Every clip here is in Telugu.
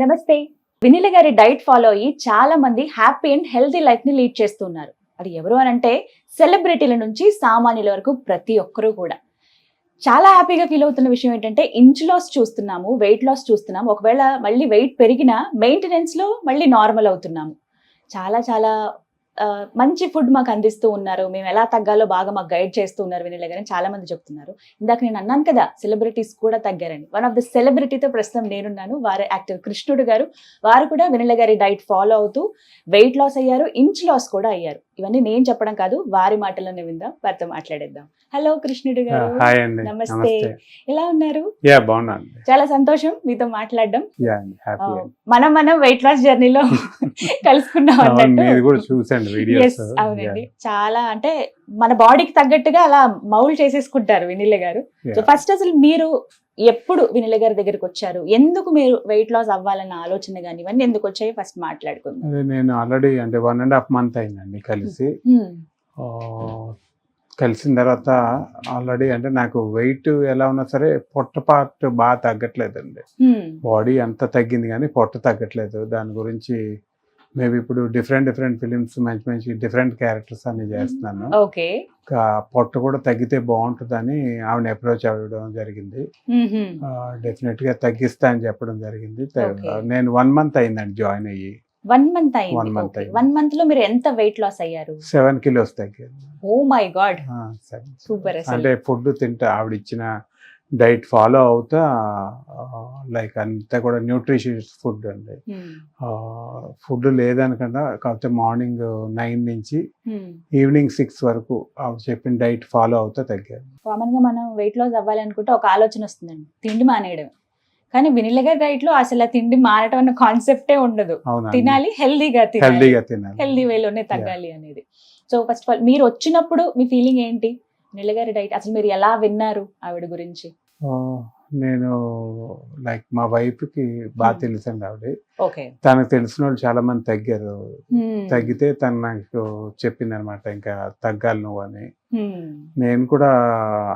నమస్తే. వినిల గారి డైట్ ఫాలో అయ్యి చాలా మంది హ్యాపీ అండ్ హెల్తీ లైఫ్ని లీడ్ చేస్తున్నారు. అది ఎవరు అని అంటే సెలబ్రిటీల నుంచి సామాన్యుల వరకు ప్రతి ఒక్కరూ కూడా. చాలా హ్యాపీగా ఫీల్ అవుతున్న విషయం ఏంటంటే ఇంచ్ లాస్ చూస్తున్నాము వెయిట్ లాస్ చూస్తున్నాము. ఒకవేళ మళ్ళీ వెయిట్ పెరిగినా మెయింటెనెన్స్లో మళ్ళీ నార్మల్ అవుతున్నాము. చాలా చాలా మంచి ఫుడ్ మాకు అందిస్తూ ఉన్నారు. మేము ఎలా తగ్గాలో బాగా మాకు గైడ్ చేస్తూ ఉన్నారు వినిల గారు చాలా మంది చెప్తున్నారు. ఇందాక నేను అన్నాను కదా సెలబ్రిటీస్ కూడా తగ్గారని. వన్ ఆఫ్ ద సెలబ్రిటీతో ప్రస్తుతం నేనున్నాను వారి యాక్టర్ కృష్ణుడు గారు. వారు కూడా వినిల గారి డైట్ ఫాలో అవుతూ వెయిట్ లాస్ అయ్యారు ఇంచ్ లాస్ కూడా అయ్యారు. ఇవన్నీ నేను చెప్పడం కాదు వారి మాటల్లోనే విందాం వారితో మాట్లాడేద్దాం. హలో కృష్ణుడు గారు. నమస్తే. ఎలా ఉన్నారు? చాలా సంతోషం మీతో మాట్లాడడం. మనం మనం వెయిట్ లాస్ జర్నీలో కలుసుకున్నాం అవునండి. చాలా అంటే మన బాడీకి తగ్గట్టుగా అలా మౌల్ చేసేసుకుంటారు వినిల గారు. సో ఫస్ట్ అసలు మీరు ఎప్పుడు వినిల గారి దగ్గరికి వచ్చారు? ఎందుకు మీరు వెయిట్ లాస్ అవ్వాలన్న ఆలోచన కానీ ఇవన్నీ ఎందుకు వచ్చాయి? ఫస్ట్ మాట్లాడుకుందాం. అదే నేను ఆల్రెడీ అంటే వన్ అండ్ హాఫ్ మంత్ అయిందండి కలిసి. కలిసిన తర్వాత ఆల్రెడీ అంటే నాకు వెయిట్ ఎలా ఉన్నా సరే పొట్ట పార్ట్ బాగా తగ్గట్లేదండి. బాడీ అంత తగ్గింది కానీ పొట్ట తగ్గట్లేదు. దాని గురించి మేబీ ఇప్పుడు డిఫరెంట్ డిఫరెంట్ ఫిలిమ్స్ మంచి మంచి డిఫరెంట్ క్యారెక్టర్స్ అన్ని చేస్తున్నాను. ఓకే. పొట్ట కూడా తగ్గితే బాగుంటుందని ఆవిడ అప్రోచ్ అవ్వడం జరిగింది. డెఫినెట్గా తగ్గిస్తా అని చెప్పడం జరిగింది. నేను వన్ మంత్ అయిందండి జాయిన్ అయ్యి. వన్ మంత్ month అయింది. వన్ మంత్లో మీరు ఎంత వెయిట్ లాస్ అయ్యారు? సెవెన్ కిలోస్ తగ్గాను. ఓ మై గాడ్ అసలు. అంటే ఫుడ్ తింటా ఆవిడ ఇచ్చిన డైట్ ఫాలో అవుతా లైక్ అంతా కూడా న్యూట్రిషియస్ ఫుడ్ అండి. ఫుడ్ లేదనకుండా కాకపోతే మార్నింగ్ నైన్ నుంచి ఈవినింగ్ సిక్స్ వరకు చెప్పిన డైట్ ఫాలో అవుతా తగ్గాను. కామన్గా మనం వెయిట్ లాస్ అవ్వాలనుకుంటే ఒక ఆలోచన వస్తుందండి. తిండి మానేయడం. కానీ వినిలగా డైట్లో అసలు తిండి మానటం అన్న కాన్సెప్టే ఉండదు. తినాలి హెల్దీగా తినాలి. హెల్దీగా తినాలి. హెల్దీ వేలోనే తగ్గాలి అనేది. సో ఫస్ట్ ఆఫ్ ఆల్ మీరు వచ్చినప్పుడు మీ ఫీలింగ్ ఏంటి? నిలగారి డైట్. అసలు మీరు ఎలా విన్నారు ఆవిడ గురించి? నేను లైక్ మా వైఫ్కి బాగా Hmm. తెలుసండి ఆవిడ. తనకు తెలిసిన వాళ్ళు చాలా మంది తగ్గారు తగ్గితే తను నాకు చెప్పింది అనమాట ఇంకా తగ్గాలి నువ్వు అని. నేను కూడా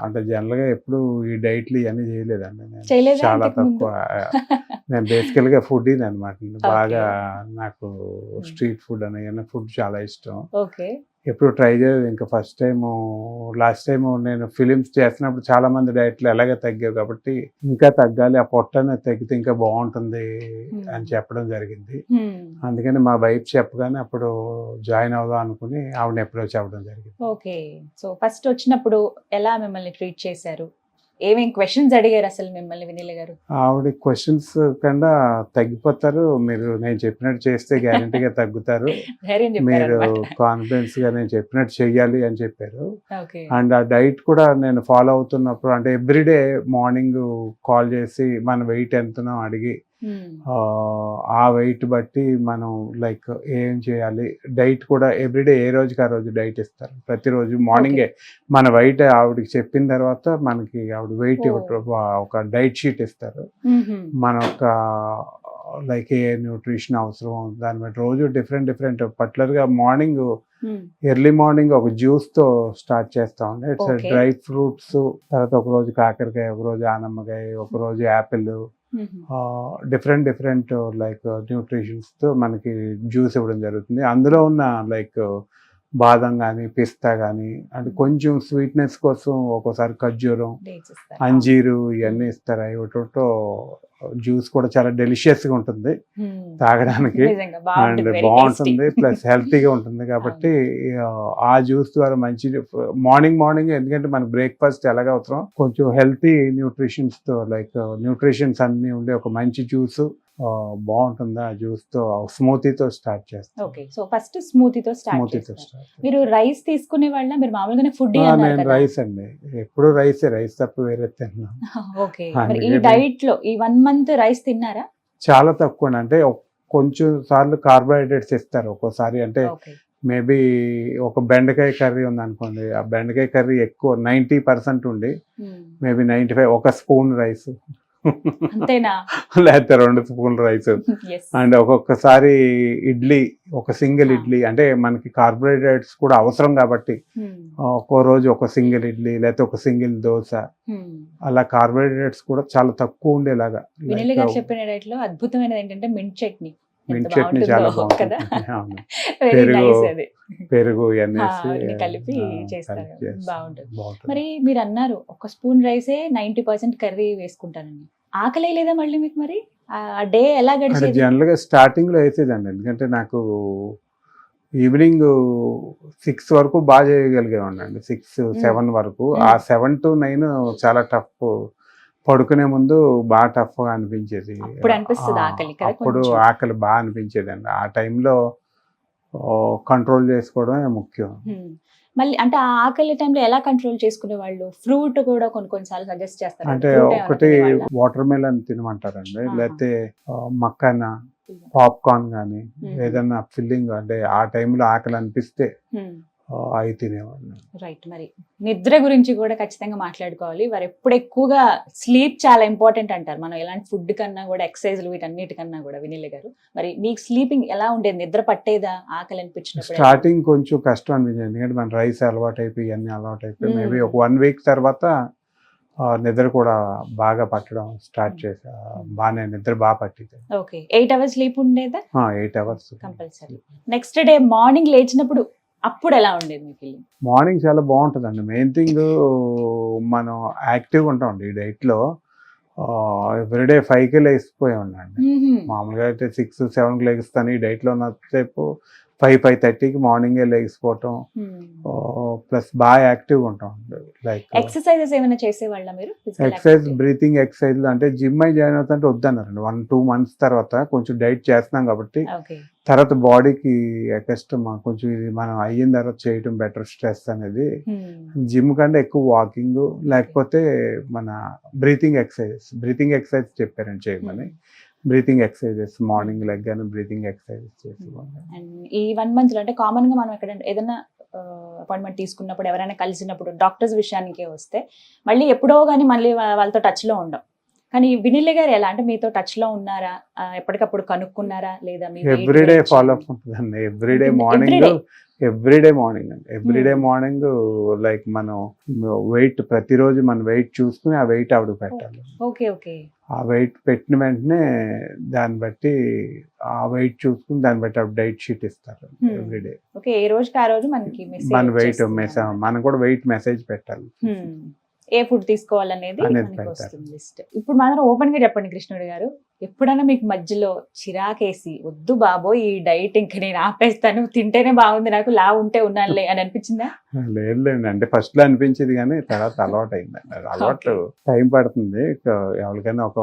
అంటే జనరల్గా ఎప్పుడు ఈ డైట్లు ఇవన్నీ చేయలేదండి. నేను చాలా? తక్కువ నేను బేసికల్గా ఫుడ్ అనమాట బాగా నాకు స్ట్రీట్ ఫుడ్ అని ఫుడ్ చాలా ఇష్టం. ఎప్పుడు ట్రై చేయలేదు. ఇంకా ఫస్ట్ టైం లాస్ట్ టైం నేను ఫిలిమ్స్ చేస్తున్నప్పుడు చాలా మంది డైట్లు ఎలాగ తగ్గావు కాబట్టి ఇంకా తగ్గాలి ఆ పొట్టనే తగ్గితే ఇంకా బాగుంటుంది. అని చెప్పడం జరిగింది. అందుకని మా వైఫ్ చెప్పగానే అప్పుడు జాయిన్ అవుదాం అనుకుని ఆవిడని అప్రోచ్ అవ్వడం జరిగింది. ఓకే. సో ఫస్ట్ వచ్చినప్పుడు ఎలా మిమ్మల్ని ట్రీట్ చేశారు? ఏమేం క్వశ్చన్స్ అడిగారు అసలు మిమ్మల్ని వినిల గారు? ఆవిడ క్వశ్చన్స్ కన్నా తగ్గిపోతారు. మీరు నేను చెప్పినట్టు చేస్తే గ్యారంటీగా తగ్గుతారు. మీరు కాన్ఫిడెన్స్గా నేను చెప్పినట్టు చెయ్యాలి అని చెప్పారు. అండ్ ఆ డైట్ కూడా నేను ఫాలో అవుతున్నప్పుడు అంటే ఎవ్రీడే మార్నింగ్ కాల్ చేసి మన వెయిట్ ఎంతనో అడిగి. ఆ, ఆ వెయిట్ బట్టి మనం లైక్ ఏం చేయాలి డైట్ కూడా ఎవ్రీడే ఏ రోజుకి ఆ రోజు డైట్ ఇస్తారు ప్రతిరోజు మార్నింగే మన వెయిట్ ఆవిడకి చెప్పిన తర్వాత మనకి ఆవిడ వెయిట్ Oh. ఒక డైట్ షీట్ ఇస్తారు Mhm. మన ఒక లైక్ ఏ న్యూట్రిషన్ అవసరం దాని బట్టి రోజు డిఫరెంట్ డిఫరెంట్ పర్టికులర్గా మార్నింగ్ Hmm. ఎర్లీ మార్నింగ్ ఒక జ్యూస్తో స్టార్ట్ చేస్తా ఉండే ఇట్స్. డ్రై ఫ్రూట్స్ తర్వాత ఒక రోజు కాకరకాయ ఒక రోజు ఆనమ్మకాయ ఒక రోజు యాపిల్. డిఫరెంట్ డిఫరెంట్ లైక్ న్యూట్రిషన్స్తో మనకి జ్యూస్ ఇవ్వడం జరుగుతుంది. అందులో ఉన్న లైక్ బాదం కానీ పిస్తా కానీ అంటే కొంచెం స్వీట్నెస్ కోసం ఒక్కోసారి ఖర్జూరం. అంజీరు ఇవన్నీ ఇస్తారు ఒకటో జ్యూస్ కూడా చాలా డెలిషియస్గా ఉంటుంది. తాగడానికి అండ్ బాగుంటుంది. ప్లస్ హెల్తీగా ఉంటుంది కాబట్టి ఆ, జ్యూస్ ద్వారా మంచి మార్నింగ్ మార్నింగ్ ఎందుకంటే మనకు బ్రేక్ఫాస్ట్ ఎలాగ అవసరం కొంచెం హెల్తీ న్యూట్రిషన్స్తో లైక్ న్యూట్రిషన్స్ అన్ని ఉండే ఒక మంచి జ్యూస్ బాగుంటుంది జ్యూస్తో స్మూతీతో స్టార్ట్ చేస్తాం. ఓకే సో ఫస్ట్ స్మూతీతో స్టార్ట్ స్మూతీతో చేస్తారు. స్టార్ట్ మీరు రైస్ తీసుకునే వాళ్ళ మీరు మామూలుగానే ఫుడ్ నేను రైస్ అండి. ఎప్పుడు రైస్ రైస్ తప్ప వేరే తిన్నాను ఓకే ఈ డైట్లో ఈ వన్ మంత్ రైస్ తిన్నారా? చాలా తక్కువ. అంటే కొంచెం సార్లు కార్బోహైడ్రేట్స్ ఇస్తారు ఒక్కోసారి. అంటే మేబీ ఒక బెండకాయ కర్రీ ఉంది అనుకోండి ఆ బెండకాయ కర్రీ ఎక్కువ నైంటీ పర్సెంట్ ఉండి మేబీ నైంటీ ఫైవ్ ఒక స్పూన్ రైస్. లేకపోతే రెండు స్పూన్ రైస్. అండ్ ఒక్కొక్కసారి ఇడ్లీ ఒక సింగిల్. ఇడ్లీ. అంటే మనకి కార్బోహైడ్రేట్స్ కూడా అవసరం కాబట్టి ఒక్కో రోజు ఒక సింగిల్ ఇడ్లీ లేకపోతే ఒక సింగిల్ దోశ. అలా కార్బోహైడ్రేట్స్ కూడా చాలా తక్కువ ఉండేలాగా. చెప్పిన డైట్లో అద్భుతమైనది ఏంటంటే మింట్ చట్నీ. మింట్ చట్నీ చాలా బాగుంటుంది. పెరుగు పెరుగు ఇవన్నీ కలిపి చేస్తారు. బాగుంటుంది. మరి మీరు అన్నారు ఒక స్పూన్ రైసే నైన్టీ పర్సెంట్ కర్రీ వేసుకుంటానని. ఆకలి లేదా మళ్ళీ మీకు మరి? ఆ డే ఎలా గడిచేది? జనరల్గా స్టార్టింగ్లో వేసేదండి ఎందుకంటే నాకు ఈవినింగ్ సిక్స్ వరకు బాగా చేయగలిగేవాడిని సిక్స్ సెవెన్ వరకు. ఆ సెవెన్ టు నైన్ చాలా టఫ్ పడుకునే ముందు బాగా టఫ్గా అనిపించేది. అప్పుడు ఆకలి బాగా అనిపించేది అండి ఆ టైంలో కంట్రోల్ చేసుకోవడమే ముఖ్యం. మళ్ళీ అంటే ఆ ఆకలి టైంలో ఎలా కంట్రోల్ చేసుకునే వాళ్ళు ఫ్రూట్ కూడా కొన్ని కొన్నిసార్లు సజెస్ట్ చేస్తారు. అంటే ఒకటి? వాటర్ మెలన్ తినమంటారండి. లేకపోతే మక్కన పాప్కార్న్ కానీ. ఏదన్నా ఫిల్లింగ్ అంటే ఆ టైంలో ఆకలి అనిపిస్తే అవి తినేవాడిని రైట్ మరి. నిద్ర గురించి కూడా ఖచ్చితంగా మాట్లాడుకోవాలి. వారు ఎప్పుడు ఎక్కువగా స్లీప్ చాలా ఇంపార్టెంట్ అంటారు. మనం ఎలాంటి ఫుడ్ కన్నా కూడా ఎక్సర్సైజ్లు వీటన్నిటికన్నా కూడా వినిల్ గారు. మరి మీకు స్లీపింగ్ ఎలా ఉండేది? నిద్ర పట్టేదా? ఆకలి అనిపించినప్పుడు ఎలా? స్టార్టింగ్ కొంచెం కష్టం అనిపించింది. ఎందుకంటే మన రైస్ అలవాటు అయిపోయి ఇవన్నీ అలవాటు అయిపోయి Hmm. మేబీ ఒక వన్ వీక్ తర్వాత నిద్ర కూడా బాగా పట్టడం స్టార్ట్ Hmm. చేసా బాగానే నిద్ర బాగా పట్టింది ఓకే ఎయిట్ అవర్స్ స్లీప్ ఉండేదా? Eight hours compulsory next day morning లేచినప్పుడు అప్పుడు ఎలా ఉండేది మీ ఫీలింగ్ మార్నింగ్ చాలా బాగుంటుందండి. మెయిన్ థింగ్ మనం యాక్టివ్గా ఉంటామండి ఈ డైట్లో ఎవ్రీడే ఫైవ్కి లేసిపోయి ఉండండి. మామూలుగా అయితే సిక్స్ సెవెన్కి లెగిస్తాను. ఈ డైట్లో ఉన్నసేపు ఫైవ్ ఫైవ్ థర్టీకి మార్నింగే లెగిసిపోవటం ప్లస్ బాగా యాక్టివ్గా ఉంటాం. లైక్ ఎక్సర్సైజెస్ ఏమైనా చేసేవాళ్ళ మీరు? ఎక్సర్సైజ్? బ్రీతింగ్ ఎక్సర్సైజ్ అంటే జిమ్ అయి జాయిన్ అవుతుంటే వద్దన్నారండి. వన్ టూ మంత్స్ తర్వాత కొంచెం డైట్ చేస్తున్నాం కాబట్టి తర్వాత బాడీకి కష్టం కొంచెం ఇది మనం అయిన తర్వాత చేయటం బెటర్ స్ట్రెస్ అనేది. జిమ్ కంటే ఎక్కువ వాకింగ్ లేకపోతే మన బ్రీతింగ్ ఎక్సర్సైజెస్ బ్రీతింగ్ ఎక్సర్సైజ్ చెప్పారండి చేయమని. బ్రీతింగ్ ఎక్సర్సైజెస్ మార్నింగ్ లెగ్గాను బ్రీతింగ్ ఎక్సర్సైజెస్ చేసేవాళ్ళం. అండ్ ఈ వన్ మంత్లో అంటే కామన్గా మనం ఎక్కడ ఏదైనా అపాయింట్మెంట్ తీసుకున్నప్పుడు ఎవరైనా కలిసినప్పుడు డాక్టర్స్ విషయానికే వస్తే మళ్ళీ ఎప్పుడో కానీ మళ్ళీ వాళ్ళతో టచ్లో ఉండం. కానీ వినిల్ గారు ఎలా అంటే మీతో టచ్లో ఉన్నారా ఎప్పటికప్పుడు కనుక్కున్నారా లేదా ఎవ్రీడే? ఫాలో అప్ ఉంటుందండి every day. Morning? Every day morning అండి ఎవ్రీడే Hmm. మార్నింగ్ లైక్ మనం వెయిట్ ప్రతిరోజు మన వెయిట్ చూసుకుని ఆ వెయిట్ ఆవిడ పెట్టాలి ఓకే ఓకే ఆ వెయిట్ పెట్టిన వెంటనే దాన్ని బట్టి ఆ వెయిట్ చూసుకుని దాన్ని బట్టి ఆవిడ డైట్ షీట్ ఇస్తారు Hmm. ఎవ్రీడే ఓకే ఏ రోజుకి ఆ రోజు మనకి మన వెయిట్ మెసేజ్. మనం కూడా వెయిట్ మెసేజ్ పెట్టాలి Hmm. ఏ ఫుడ్ తీసుకోవాలనేది మనకి. వస్తుంది లిస్ట్. ఇప్పుడు మాత్రం ఓపెన్గా చెప్పండి కృష్ణుడు గారు. ఎప్పుడైనా మీకు మధ్యలో చిరాకేసి వద్దు బాబోయ్ ఈ డైట్ ఇంక నేను ఆపేస్తాను తింటేనే బాగుంది నాకు లా ఉంటే ఉన్నానులే అని అనిపించిందా? లేదు లేండి అంటే ఫస్ట్లో అనిపించేది కానీ తర్వాత అలవాటు అయిందండి అది అలవాటు టైం పడుతుంది. ఎవరికైనా ఒక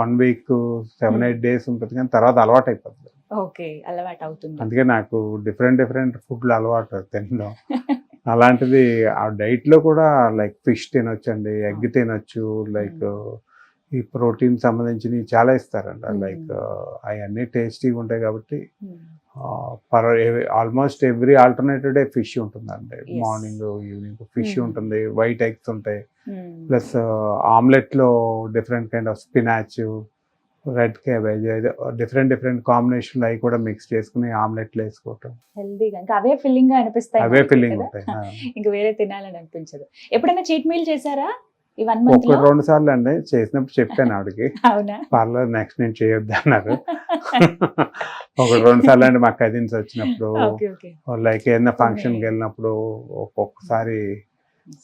one week seven. Eight days ఉంటుంది కానీ తర్వాత అలవాటు అయిపోతుంది ఓకే అలవాటు అవుతుంది అందుకే నాకు డిఫరెంట్ డిఫరెంట్ ఫుడ్లు అలవాటు తినడం. అలాంటిది ఆ డైట్లో కూడా లైక్ ఫిష్ తినొచ్చండి ఎగ్ తినొచ్చు లైక్ ఈ ప్రోటీన్ సంబంధించినవి చాలా ఇస్తారండి Hmm. లైక్ అవన్నీ టేస్టీగా ఉంటాయి కాబట్టి. Per almost every alternative day fish ఉంటుందండి. Morning evening fish. ఉంటుంది వైట్ ఎగ్స్ ఉంటాయి. Plus ఆమ్లెట్లో different kind of spinach red cabbage different different combination అవి కూడా మిక్స్ చేసుకుని ఆమ్లెట్లు వేసుకోవటం. హెల్దీగా ఇంకా అవే ఫిల్లింగ్గా అనిపిస్తాయి అవే ఫిల్లింగ్? ఉంటాయి. ఇంకా వేరే తినాలని అనిపించదు. ఎప్పుడైనా చీట్ మీల్ చేశారా? ఈ వన్ మంత్ ఒక లో రెండు సార్లు అండి. చేసినప్పుడు చెప్పాను ఆవిడకి. పర్లేదు నెక్స్ట్ నేను చేయొద్దు అన్నారు. ఒక రెండు సార్లు అండి మా కజిన్స్ వచ్చినప్పుడు. లైక్ ఏదైనా ఫంక్షన్కి వెళ్ళినప్పుడు ఒక్కొక్కసారి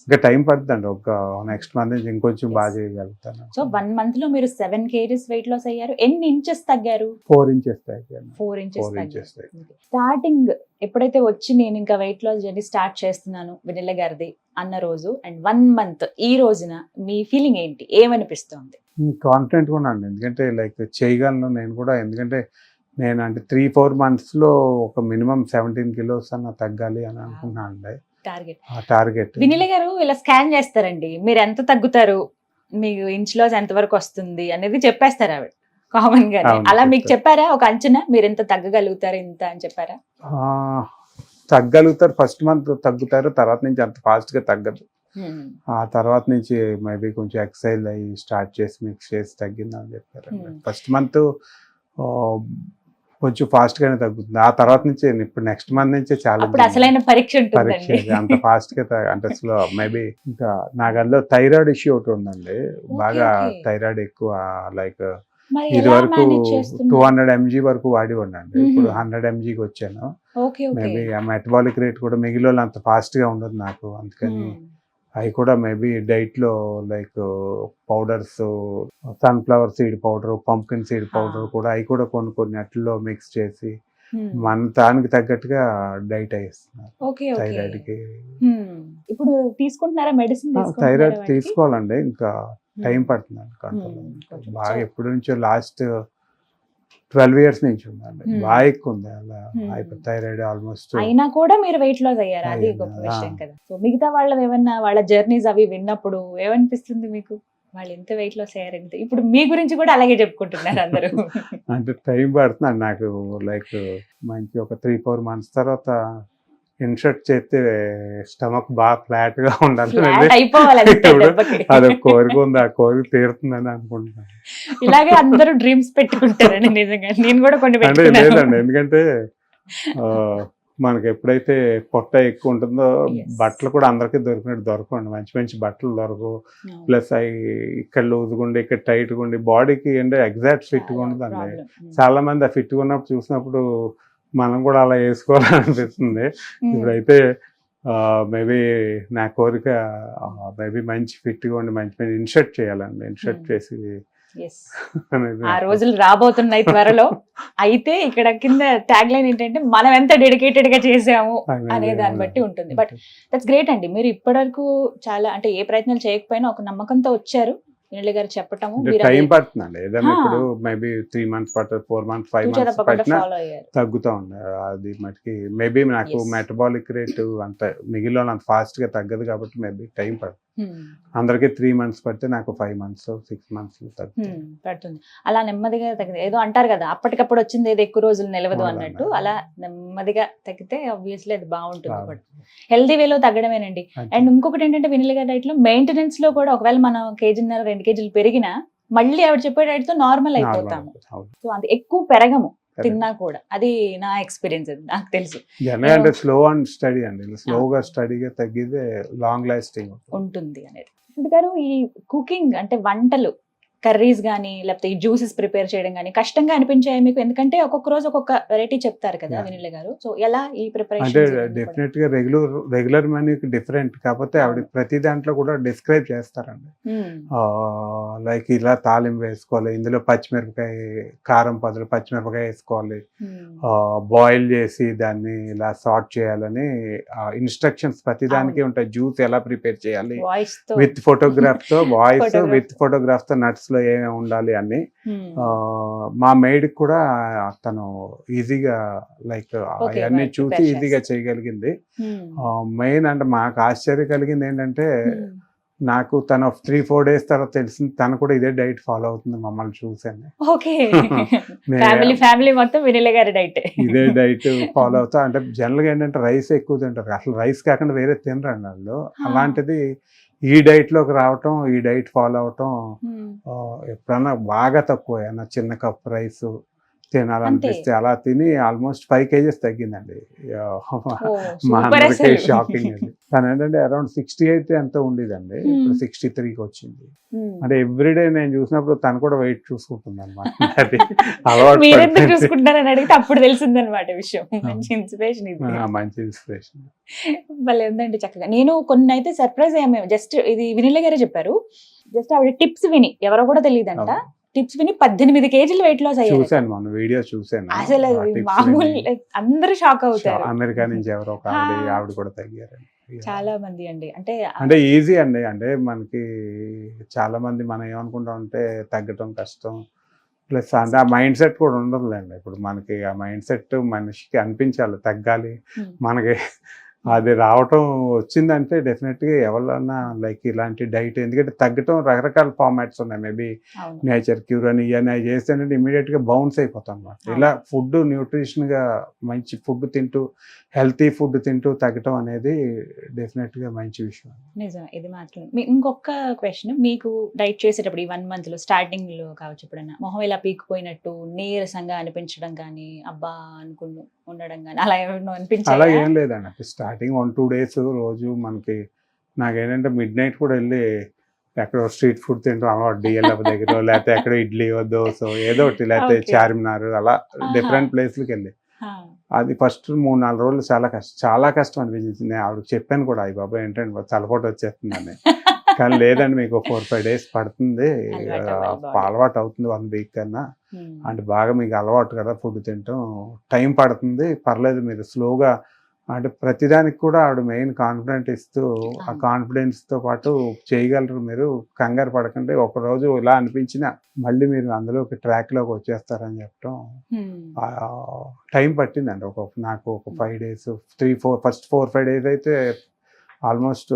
ఇంకా టైం పడుతుందండి. ఒక నెక్స్ట్ మంత్ నుంచి ఇంకొంచెం బాగా చేయగలుగుతాను. సో వన్ మంత్లో మీరు సెవెన్ కేజీస్ వెయిట్ లాస్ అయ్యారు. ఎన్ని ఇంచెస్ తగ్గారు? ఫోర్ ఇంచెస్ తగ్గాను. ఫోర్ ఇంచెస్ స్టార్టింగ్ ఎప్పుడైతే వచ్చి నేను ఇంకా వెయిట్ లాస్ జర్నీ స్టార్ట్ చేస్తున్నాను వెనిల్ల గారిది అన్న రోజు అండ్ వన్ మంత్ ఈ రోజున మీ ఫీలింగ్ ఏంటి? ఏమనిపిస్తుంది? కాన్ఫిడెంట్ కూడా అండి. ఎందుకంటే లైక్ చేయగలను నేను కూడా. ఎందుకంటే నేను అంటే త్రీ ఫోర్ మంత్స్లో ఒక మినిమం సెవెంటీన్ కిలోస్ అన్న తగ్గాలి అని అనుకున్నాను అండి టార్గెట్. టార్గెట్. వినిల గారు ఇలా స్కాన్ చేస్తారండి. మీరు ఎంత తగ్గుతారు? మీకు ఇంచ్ లాస్ ఎంత వరకు వస్తుంది? అనేది చెప్పేస్తారు ఆవిడ కామన్గా అలా మీకు. చెప్పారా? ఒక అంచనా? మీరు ఎంత తగ్గగలుగుతారు? ఇంత అని చెప్పారా? తగ్గలుగుతారు. ఫస్ట్ మంత్ తగ్గుతారు. తర్వాత నుంచి అంత ఫాస్ట్గా తగ్గదు. ఆ తర్వాత నుంచి మేబీ కొంచెం ఎక్సైజ్ అయ్యి స్టార్ట్ చేసి మిక్స్ చేసి తగ్గిందని చెప్పారు. ఫస్ట్ మంత్ కొంచెం ఫాస్ట్ గానే తగ్గుతుంది. ఆ తర్వాత నుంచి ఇప్పుడు నెక్స్ట్ మంత్ నుంచే చాలా అసలైన పరీక్ష పరీక్ష. అంత ఫాస్ట్గా అంటే స్లో మేబీ ఇంకా నాకు అందులో థైరాయిడ్ ఇష్యూ ఒకటి ఉందండి. బాగా. థైరాయిడ్ ఎక్కువ లైక్ ఇది వరకు టూ హండ్రెడ్ ఎంజీ వరకు వాడి ఉండండి ఇప్పుడు. హండ్రెడ్ ఎంజీకి వచ్చాను. మేబీ ఆ మెటబాలిక్ రేట్ కూడా మిగిలిన అంత ఫాస్ట్గా ఉండదు నాకు. అందుకని అవి కూడా మేబీ డైట్లో like powders sunflower seed powder pumpkin seed powder. కూడా అవి కూడా కొన్ని కొన్ని అట్లలో మిక్స్ చేసి. మన దానికి తగ్గట్టుగా డైట్ థైరాయిడ్కి Hmm. ఇప్పుడు తీసుకుంటున్నారా మెడిసిన్ థైరాయిడ్ తీసుకోవాలండి. ఇంకా టైం పడుతుంది కంట్రోల్ బాగా ఎప్పటి నుంచో లాస్ట్ ట్వెల్వ్ ఇయర్స్ నుంచి ఉందండి. బాగా ఎక్కువ ఉంది అలా. హైపర్ థైరాయిడ్ ఆల్మోస్ట్ అయినా కూడా మీరు వెయిట్ లాస్ అయ్యారు అది. గొప్ప. విషయం కదా సో మిగతా వాళ్ళవి ఏమన్నా వాళ్ళ జర్నీస్ అవి విన్నప్పుడు ఏమనిపిస్తుంది మీకు వాళ్ళు ఎంత వెయిట్ లాస్ అయ్యారంటే ఇప్పుడు మీ గురించి కూడా అలాగే చెప్పుకుంటున్నారు అందరూ అంటే టైం పడుతుంది నాకు లైక్ మంచి ఒక త్రీ ఫోర్ మంత్స్ తర్వాత ఇన్షర్ట్ చేస్తే స్టమక్ బాగా ఫ్లాట్గా ఉండాలి. అది కోరిక ఉంది ఆ కోరిక తీరుతుందని అనుకుంటున్నాను ఇలాగే అందరూ డ్రీమ్స్ పెట్టుకుంటారండి నిజంగా నేను కూడా కొన్ని అంటే లేదండి ఎందుకంటే మనకి ఎప్పుడైతే పొట్ట ఎక్కువ ఉంటుందో. బట్టలు కూడా అందరికీ దొరికినట్టు దొరకండి మంచి మంచి బట్టలు దొరకవు ప్లస్ అవి ఇక్కడ లూజ్గా ఉండి ఇక్కడ టైట్గా ఉండి బాడీకి ఏంటంటే ఎగ్జాక్ట్ ఫిట్గా ఉండదండి. Hmm. చాలా మంది ఆ ఫిట్గా ఉన్నప్పుడు చూసినప్పుడు మనం కూడా అలా వేసుకోవాలనిపిస్తుంది. ఇప్పుడైతే మేబీ నా కోరిక మేబీ మంచి ఫిట్గా ఉండి మంచి మంచి ఇన్షర్ట్ చేయాలండి. ఇన్షర్ట్. చేసి ఆ రోజులు రాబోతున్నాయి త్వరలో. అయితే ఇక్కడ కింద ట్యాగ్ లైన్ ఏంటంటే మనం ఎంత డెడికేటెడ్గా చేసాము అనే దాన్ని బట్టి ఉంటుంది. బట్ దట్స్ గ్రేట్ అండి. మీరు ఇప్పటివరకు చాలా అంటే ఏ ప్రయత్నాలు చేయకపోయినా ఒక నమ్మకంతో వచ్చారు. వినలి గారు చెప్పటము టైం అది పడుతుందండి ఏదైనా ఆ. ఇప్పుడు maybe three months four months five months పట్టినా తగ్గుతూ ఉంది అది మటుకి మేబీ నాకు. మెటబాలిక్ రేట్ అంత మిగిలిన అంత ఫాస్ట్గా తగ్గదు కాబట్టి మేబీ టైం పడుతుంది Hmm. అందరికీ త్రీ మంత్స్ పడితే నాకు ఫైవ్ మంత్స్ సిక్స్ మంత్స్. పడుతుంది అలా నెమ్మదిగా తగ్గింది ఏదో అంటారు కదా అప్పటికప్పుడు వచ్చింది ఏదో ఎక్కువ రోజులు నిలవదు. అన్నట్టు అలా నెమ్మదిగా తగ్గితే ఆబ్వియస్లీ అది బాగుంటుంది హెల్దీ వేలో తగ్గడమేనండి. అండ్ ఇంకొకటి ఏంటంటే వినిల్ గారి డైట్లో మెయింటెనెన్స్లో కూడా ఒకవేళ మనం కేజీన్నర రెండు కేజీలు పెరిగినా మళ్ళీ ఆవిడ చెప్పే నార్మల్ అయిపోతాము. సో అది ఎక్కువ పెరగము. తిన్నా కూడా. అది నా ఎక్స్పీరియన్స్ నాకు తెలుసు. అంటే స్లో అండ్. స్టడీ అండి స్లోగా స్టడీగా తగ్గితే లాంగ్ లాస్టింగ్ ఉంటుంది అనేది. గారు ఈ కుకింగ్ అంటే వంటలు కర్రీస్ కానీ లేకపోతే ఈ జ్యూసెస్ ప్రిపేర్ చేయడం కానీ కష్టంగా అనిపించాయి మీకు? ఎందుకంటే ఒక్కొక్క రోజు ఒక్కొక్క వెరైటీ చెప్తారు కదా. వినిల్ గారు. సో ఎలా ఈ అంటే ప్రిపరేషన్ డెఫినెట్గా రెగ్యులర్ రెగ్యులర్ మెన్యూకి డిఫరెంట్. కాకపోతే ఆవిడ. ప్రతి దాంట్లో కూడా డిస్క్రైబ్ చేస్తారండి. లైక్ ఇలా తాలింపు వేసుకోవాలి ఇందులో పచ్చిమిరపకాయ కారం పదులు పచ్చిమిరపకాయ వేసుకోవాలి. బాయిల్ చేసి దాన్ని ఇలా సార్ట్ చేయాలని ఇన్స్ట్రక్షన్స్ ప్రతి దానికి. ఉంటాయి. జ్యూస్ ఎలా ప్రిపేర్ చేయాలి? With ఫోటోగ్రాఫ్తో voice. విత్ ఫోటోగ్రాఫ్తో నట్స్ లో ఏమేమి ఉండాలి అన్ని Hmm. మా మెయిడ్ కూడా తను ఈజీగా లైక్ అవన్నీ చూసి ఈజీగా చేయగలిగింది. Hmm. మెయిన్ అంటే మాకు ఆశ్చర్యం కలిగింది ఏంటంటే Hmm. నాకు తను త్రీ ఫోర్ డేస్ తర్వాత తెలిసింది తను కూడా ఇదే డైట్ ఫాలో అవుతుంది మమ్మల్ని చూసాను ఓకే ఫ్యామిలీ ఫ్యామిలీ మొత్తం వినిల్ గారి డైట్ ఇదే డైట్ ఫాలో అవుతా. అంటే జనరల్గా ఏంటంటే రైస్ ఎక్కువ తింటారు. అసలు రైస్ కాకుండా వేరే తినరండి వాళ్ళు. అలాంటిది ఈ డైట్లోకి రావటం ఈ డైట్ ఫాలో అవటం ఎప్పుడన్నా బాగా తక్కువ ఏమన్నా చిన్న కప్ రైస్ తినాలనిపిస్తే అలా తిని ఆల్మోస్ట్ ఫైవ్ కేజెస్ తగ్గిందండి. మా అందరికీ షాకింగ్ అది తను ఏంటంటే అరౌండ్ సిక్స్టీ అయితే ఎంత ఉండేదండి. ఇప్పుడు Hmm. సిక్స్టీ త్రీకి వచ్చింది. Hmm. అంటే ఎవ్రీడే నేను చూసినప్పుడు తను కూడా వెయిట్ చూసుకుంటుంది అనమాట అది అలవాటు. చూసుకుంటారని అడిగితే అప్పుడు తెలిసింది అనమాట విషయం మంచి ఇన్స్పిరేషన్ ఇది. మంచి ఇన్స్పిరేషన్ భలే ఉందండి చక్కగా. నేను కొన్ని అయితే సర్ప్రైజ్ అయ్యాము జస్ట్ ఇది వినిల గారే చెప్పారు. జస్ట్ ఆవిడ టిప్స్ విని. ఎవరో కూడా తెలియదంట. టిప్స్ విని పద్దెనిమిది కేజీలు వెయిట్ లాస్ అయ్యారు. చూశాను మన వీడియో చూశాను. అసలు మామూలు. అందరూ షాక్ అవుతారు. అమెరికా నుంచి ఎవరో ఒక ఆవిడ కూడా తగ్గారండి చాలా మంది అండి. అంటే అంటే ఈజీ అండి. అంటే మనకి చాలా మంది మనం ఏమనుకుంటాం అంటే తగ్గటం కష్టం. ప్లస్ అంటే ఆ మైండ్ సెట్ కూడా ఉండదులేండి. ఇప్పుడు మనకి ఆ మైండ్ సెట్ మనిషికి అనిపించాలి. తగ్గాలి. మనకి అది రావటం వచ్చిందంటే డెఫినెట్గా ఎవరన్నా లైక్ ఇలాంటి డైట్ ఎందుకంటే తగ్గటం రకరకాల ఫార్మాట్స్ ఉన్నాయి. మేబీ నేచర్ క్యూర్ అని ఇవన్నీ అవి చేస్తేనంటే ఇమీడియట్గా బౌన్స్ అయిపోతాం అనమాట. ఇలా ఫుడ్ న్యూట్రిషన్గా మంచి ఫుడ్ తింటూ హెల్తీ ఫుడ్ తింటూ తగ్గటం అనేది డెఫినెట్గా మంచి విషయం. నిజమే. ఇది మాత్రం. మీ- ఇంకొక క్వశ్చన్ మీకు డైట్ చేసేటప్పుడు ఈ వన్ మంత్లో స్టార్టింగ్లో కావచ్చు ఎప్పుడైనా మొహం ఇలా పీకిపోయినట్టు నీరసంగా అనిపించడం కానీ అబ్బా అనుకుని ఉండడం కానీ అలా ఏమైనా అలా ఏం లేదండి. స్టార్టింగ్ వన్ టూ డేస్ రోజు మనకి నాకేంటంటే మిడ్ నైట్ కూడా వెళ్ళి ఎక్కడో స్ట్రీట్ ఫుడ్ తింటాం. అలవాటు డిఎల్ఎఫ్ దగ్గర లేకపోతే ఎక్కడ ఇడ్లీ దోశ ఏదో ఒకటి లేకపోతే. చార్మినార్ అలా డిఫరెంట్ ప్లేస్లకి వెళ్ళి. అది ఫస్ట్ మూడు నాలుగు రోజులు చాలా కష్టం చాలా కష్టం అనిపించింది. నేను ఆవిడకి చెప్పాను కూడా అయ్యి బాబా ఏంటంటే తలపోటు వచ్చేస్తుందని. కానీ లేదండి మీకు ఫోర్ ఫైవ్ డేస్ పడుతుంది. అలవాటు అవుతుంది వన్ వీక్ కన్నా. అంటే బాగా మీకు అలవాటు కదా ఫుడ్ తింటాం టైం పడుతుంది పర్లేదు మీరు స్లోగా అంటే ప్రతిదానికి కూడా ఆవిడ మెయిన్ కాన్ఫిడెంట్ ఇస్తూ ఆ అవును. కాన్ఫిడెన్స్తో పాటు చేయగలరు మీరు. కంగారు పడకండి ఒక రోజు ఇలా అనిపించినా మళ్ళీ మీరు అందులోకి ట్రాక్లోకి వచ్చేస్తారని చెప్పడం టైం పట్టిందండి. ఒక నాకు ఒక five days three four first four five days అయితే ఆల్మోస్ట్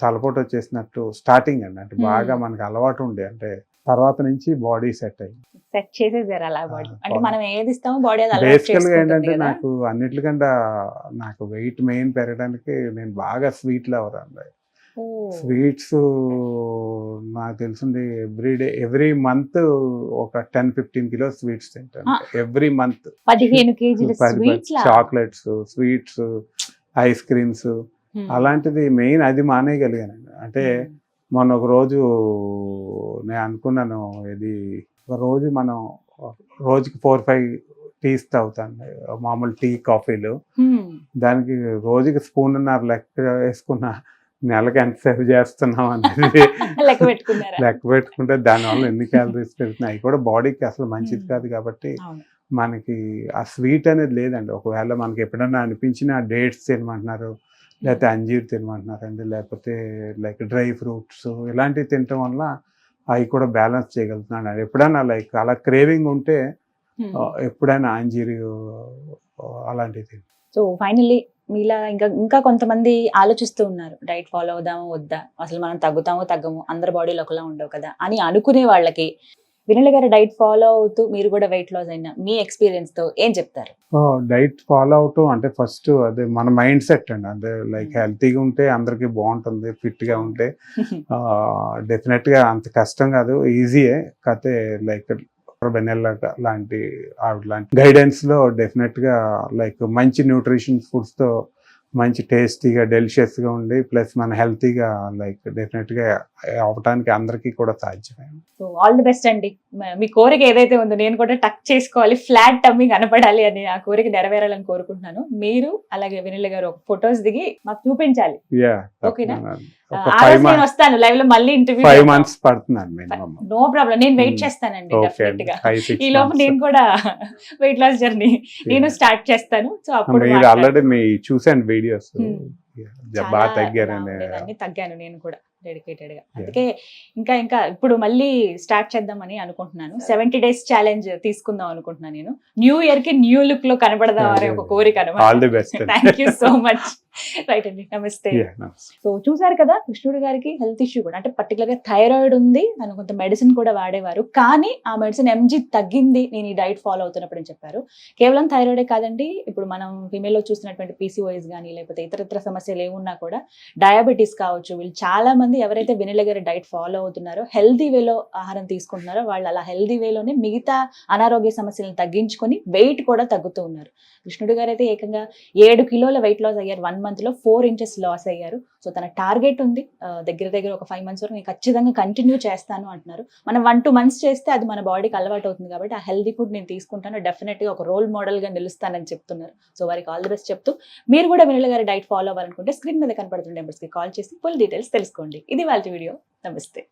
తలపోటు వచ్చేసినట్టు స్టార్టింగ్ అండి అంటే బాగా Hmm. మనకి అలవాటు ఉండే అంటే తర్వాత నుంచి బాడీ సెట్ అయింది సెట్ చేసేసారు అలా బాడీ ఆ, అంటే body. మనం ఏది ఇస్తామో బాడీ అది అలవాటు బేసికల్గా ఏంటంటే. నాకు అన్నిటికంటే నాకు వెయిట్ మెయిన్ పెరగడానికి నేను బాగా స్వీట్ లవర్ అండి స్వీట్స్ నాకు తెలిసింది ఎవ్రీ డే ఎవ్రీ మంత్ ఒక టెన్ ఫిఫ్టీన్ కిలో స్వీట్స్ తింటాను. ఎవ్రీ మంత్ పదిహేను కేజీల చాక్లెట్స్ స్వీట్స్ ఐస్ క్రీమ్స్. అలాంటిది మెయిన్ అది మానేయగలిగానండి అంటే. మొన్న ఒక రోజు నేను అనుకున్నాను ఇది ఒక రోజు మనం రోజుకి ఫోర్ ఫైవ్ టీస్ తాగుతాను మామూలు టీ కాఫీలు. దానికి రోజుకి స్పూన్ లెక్క వేసుకున్న నెలకి ఎంత సేవ్ చేస్తున్నాం అనేది లెక్క పెట్టుకుంటే దానివల్ల ఎన్ని క్యాలరీస్ పెరుగుతున్నాయి? అవి కూడా బాడీకి అసలు మంచిది. కాదు కాబట్టి మనకి ఆ స్వీట్ అనేది లేదండి. ఒకవేళ మనకి ఎప్పుడైనా అనిపించిన డేట్స్ తినమంటున్నారు లేకపోతే అంజీర్ తినమంటున్నారండి లేకపోతే లైక్ డ్రై ఫ్రూట్స్ ఇలాంటివి తినటం వల్ల అవి కూడా బ్యాలెన్స్ చేయగలుగుతున్నాను ఎప్పుడైనా లైక్ అలా క్రేవింగ్ ఉంటే ఎప్పుడైనా అంజీర్ అలాంటివి సో ఫైనల్లీ మీలా ఇంకా ఇంకా కొంతమంది ఆలోచిస్తూ ఉన్నారు డైట్ ఫాలో అవుదామా వద్దా? అసలు మనం తగ్గుతామో తగ్గము అందరి బాడీలో ఒకలా ఉండవు కదా అని అనుకునే వాళ్ళకి వినల్ గారు డైట్ ఫాలో అవుతూ మీరు కూడా వెయిట్ లాస్ అయిన మీ ఎక్స్పీరియన్స్తో ఏం చెప్తారు? డైట్ ఫాలో అవటం అంటే ఫస్ట్ అదే మన మైండ్ సెట్ అండి. అంటే లైక్. హెల్తీగా ఉంటే అందరికీ బాగుంటుంది ఫిట్గా ఉంటే. డెఫినెట్గా అంత కష్టం కాదు ఈజీయే. కాకపోతే లైక్ బెనెల్లా లాంటి ఆవిడ లాంటి గైడెన్స్లో డెఫినెట్గా లైక్ మంచి న్యూట్రిషన్ ఫుడ్స్తో మంచి టేస్టీగా డెలిషియస్గా ఉండి ప్లస్ మన హెల్తీగా లైక్ డెఫినెట్గా అవటానికి అందరికీ కూడా సాధ్యమే. సో ఆల్ ది బెస్ట్ అండి. మ- కోరిక ఏదైతే ఉందో నేను కూడా టక్ చేసుకోవాలి ఫ్లాట్ టమ్మీ కనపడాలి అని ఆ కోరిక నెరవేరాలని కోరుకుంటున్నాను. మీరు అలాగే వినిల్ గారు ఒక ఫొటోస్ దిగి మాకు చూపించాలి. యా ఓకేనా? నేను వస్తాను లైవ్లో మళ్ళీ ఇంటర్వ్యూ ఫైవ్ మంత్స్ పడుతుందండి మినిమం నో ప్రాబ్లం నేను వెయిట్ Hmm. చేస్తానండి డెఫినెట్గా ఈ లోపు నేను కూడా వెయిట్ లాస్ జర్నీ నేను స్టార్ట్ చేస్తాను సో అప్పుడు. ఆల్రెడీ మీ చూసాను వీడియోస్ Hmm. బాగా బాగుండేదండి. తగ్గాను నేను కూడా డెడికేటెడ్గా అందుకే ఇంకా ఇంకా ఇప్పుడు మళ్ళీ స్టార్ట్ చేద్దామని అనుకుంటున్నాను. సెవెంటీ డేస్ ఛాలెంజ్ తీసుకుందాం అనుకుంటున్నాను నేను. న్యూ ఇయర్కి న్యూ లుక్లో కనబడదాం అనే ఒక కోరిక all the best thank you so much right అండి. నమస్తే. సో చూసారు కదా కృష్ణుడి గారికి హెల్త్ ఇష్యూ కూడా. అంటే పర్టికులర్గా థైరాయిడ్ ఉంది. తను కొంత మెడిసిన్ కూడా వాడేవారు. కానీ ఆ మెడిసిన్ ఎంజీ తగ్గింది. నేను ఈ డైట్ ఫాలో అవుతున్నప్పుడు అని చెప్పారు. కేవలం థైరాయిడే కాదండి. ఇప్పుడు మనం female లో చూస్తున్నటువంటి పీసీఓఎస్ కానీ లేకపోతే ఇతర ఇతర సమస్యలు ఏమున్నా కూడా డయాబెటీస్ కావచ్చు. వీళ్ళు చాలా మంది ఎవరైతే వెనిల డైట్ ఫాలో అవుతున్నారో హెల్దీ వేలో ఆహారం తీసుకుంటున్నారో వాళ్ళు అలా హెల్దీ వేలోనే మిగతా అనారోగ్య సమస్యలను తగ్గించుకొని వెయిట్ కూడా తగ్గుతూ ఉన్నారు. కృష్ణుడి గారు అయితే ఏకంగా ఏడు కిలోల వెయిట్ లాస్ అయ్యారు. వన్ మంత్లో ఫోర్ ఇంచెస్ లాస్ అయ్యారు. సో తన టార్గెట్ ఉంది. దగ్గర దగ్గర ఒక ఫైవ్ మంత్స్ వరకు నేను ఖచ్చితంగా కంటిన్యూ చేస్తాను అంటున్నారు. మనం వన్ టూ మంత్స్ చేస్తే అది మన బాడీకి అలవాటు అవుతుంది కాబట్టి ఆ హెల్దీ ఫుడ్ నేను తీసుకుంటాను. డెఫినెట్గా ఒక రోల్ మోడల్గా నిలుస్తానని చెప్తున్నారు. సో వారికి ఆల్ ది బెస్ట్ చెప్తూ మీరు కూడా వినల గారి డైట్ ఫాలో అవ్వాలనుకుంటే స్క్రీన్ మీద కనపడుతున్న నెంబర్స్కి కాల్ చేసి ఫుల్ డీటెయిల్స్ తెలుసుకోండి. ఇది వాళ్ళ వీడియో. నమస్తే.